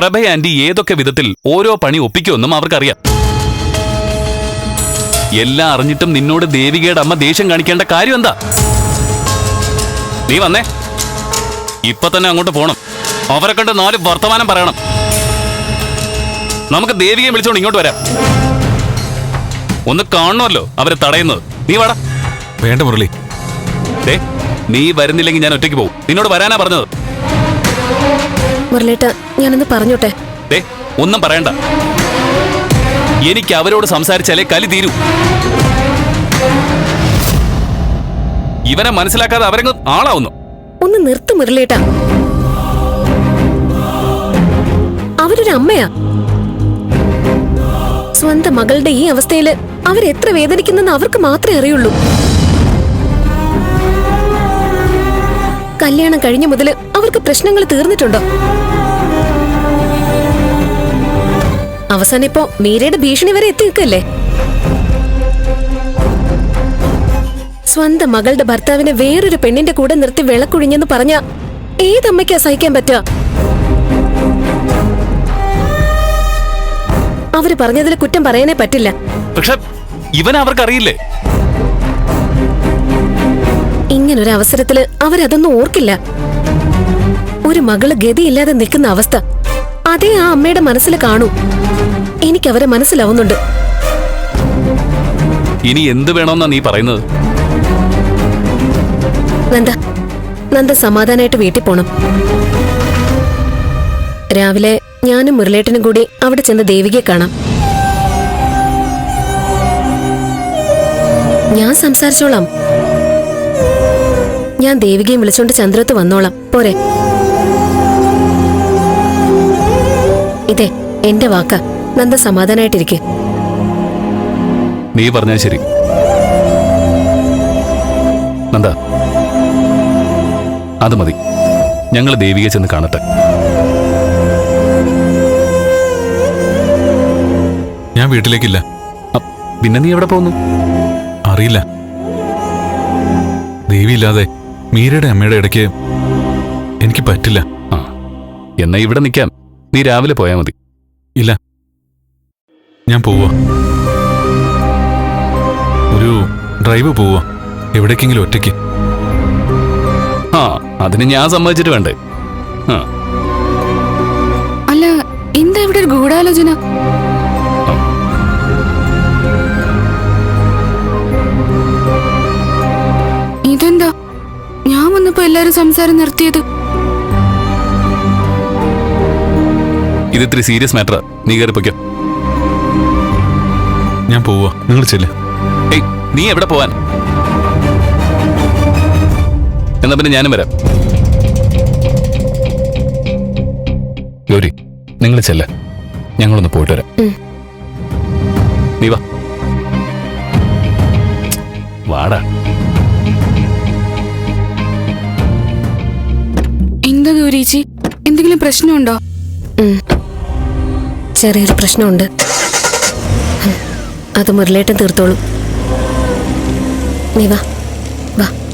പ്രഭ anti ഏതൊക്കെ വിധത്തിൽ ഓരോ പണി ഒപ്പിക്കുമെന്നും അവർക്കറിയാം. എല്ലാം അറിഞ്ഞിട്ടും നിന്നോട് ദേവികയുടെ അമ്മ ദേഷ്യം കാണിക്കേണ്ട കാര്യം എന്താ? നീ വന്നേ. ഇപ്പൊ തന്നെ അങ്ങോട്ട് പോണം. അവരെ കണ്ട് നാല് വർത്തമാനം പറയണം. നമുക്ക് ദേവികയെ വിളിച്ചോണ്ട് ഇങ്ങോട്ട് വരാം. ഒന്ന് കാണണമല്ലോ അവരെ തടയുന്നത്. നീ വാടാ. വേണ്ട മുരളി. ദേ നീ വരുന്നില്ലെങ്കിൽ ഞാൻ ഒറ്റയ്ക്ക് പോകും നിന്നോട് വരാനാ പറഞ്ഞത്. മുരളേട്ട ഞാനൊന്ന് പറഞ്ഞോട്ടെ? ഒന്നും പറയണ്ട. എനിക്ക് അവരോട് സംസാരിച്ചാലേ കലി തീരൂ. ഇവനെ മനസ്സിലാക്കാതെ അവരങ്ങ് ആളാവുന്നു. ഒന്ന് നിർത്തു മുരളേട്ട. അവരൊരു അമ്മയാ. സ്വന്തം മകളുടെ ഈ അവസ്ഥയിൽ അവരെത്ര വേദനിക്കുന്നെന്ന് അവർക്ക് മാത്രമേ അറിയുള്ളൂ. കല്യാണം കഴിഞ്ഞ മുതൽ അവർക്ക് പ്രശ്നങ്ങൾ തീർന്നിട്ടുണ്ടോ? അവസാനം ഇപ്പോ മീരയുടെ ഭീഷണി വരെ എത്തി നിൽക്കല്ലേ സ്വന്തം മകളുടെ ഭർത്താവിനെ വേറൊരു പെണ്ണിന്റെ കൂടെ നിർത്തി വിളക്കുഴിഞ്ഞെന്ന് പറഞ്ഞ ഏതമ്മയ്ക്കാ സഹിക്കാൻ പറ്റുക അവർ പറഞ്ഞതിൽ കുറ്റം പറയാനേ പറ്റില്ല. പക്ഷെ ഇവൻ അവർക്കറിയില്ലേ? ഇങ്ങനൊരു അവസരത്തിൽ അവരതൊന്നും ഓർക്കില്ല. ഒരു മകൾ ഗതിയില്ലാതെ നിൽക്കുന്ന അവസ്ഥ. അതേ ആ അമ്മയുടെ മനസ്സിൽ കാണൂ. എനിക്ക് അവരെ മനസ്സിലാവുന്നുണ്ട്. ഇനി എന്ത് വേണമെന്നാ നീ പറയുന്നത്? നന്ദ നന്ദ സമാധാനായിട്ട് വീട്ടിൽ പോണം. രാവിലെ ഞാനും മുരളേട്ടനും കൂടി അവിടെ ചെന്ന് ദേവികയെ കാണാം. ഞാൻ സംസാരിച്ചോളാം. ഞാൻ ദേവികയും വിളിച്ചോണ്ട് ചന്ദ്രത്ത് വന്നോളാം. പോരെ. ഇതേ എന്റെ വാക്ക. നന്ദ സമാധാനായിട്ടിരിക്കെ. നീ പറഞ്ഞാൽ ശരി. നന്ദ അത് മതി. ഞങ്ങൾ ദേവിയെ ചെന്ന് കാണട്ടെ. ഞാൻ വീട്ടിലേക്കില്ല. അ- പിന്നെ നീ എവിടെ പോകുന്നു? അറിയില്ല. ദേവിയില്ലാതെ മീരയുടെ അമ്മയുടെ ഇടയ്ക്ക് എനിക്ക് പറ്റില്ല. ആ എന്നാ ഇവിടെ നിൽക്കാം നീ രാവിലെ പോയാൽ മതി. ഇല്ല. ഞാൻ പോവാ. ഒരു ഡ്രൈവ് പോവാ. എവിടേക്കെങ്കിലും ഒറ്റയ്ക്ക്. ആ അതിന് ഞാൻ സമ്മതിച്ചിട്ട് വേണ്ടേ? അല്ല എന്താ ഇവിടെ ഒരു ഗൂഢാലോചന? ഇതെന്താ? ഞാൻ വന്നപ്പോ എല്ലാരും സംസാരം നിർത്തിയത് ഇത് ഇത്തിരി സീരിയസ് മാറ്ററാ നീ കയറി പൊയ്ക്കോ. ഞാൻ പോവാ നിങ്ങൾ ചെല്ല്. ഏയ് നീ എവിടെ പോവാൻ? എന്നാ പിന്നെ ഞാനും വരാം. ഗൗരി നിങ്ങൾ ചെല്ല. ഞങ്ങളൊന്ന് പോയിട്ട് വരാം. നീ വാ. വാടാ. എന്താ ഗൗരീച്ചി? എന്തെങ്കിലും പ്രശ്നമുണ്ടോ? ഉം. ചെറിയൊരു പ്രശ്നമുണ്ട്. അത് മുരളേട്ടം തീർത്തോളൂ. നീ വാ. വാ.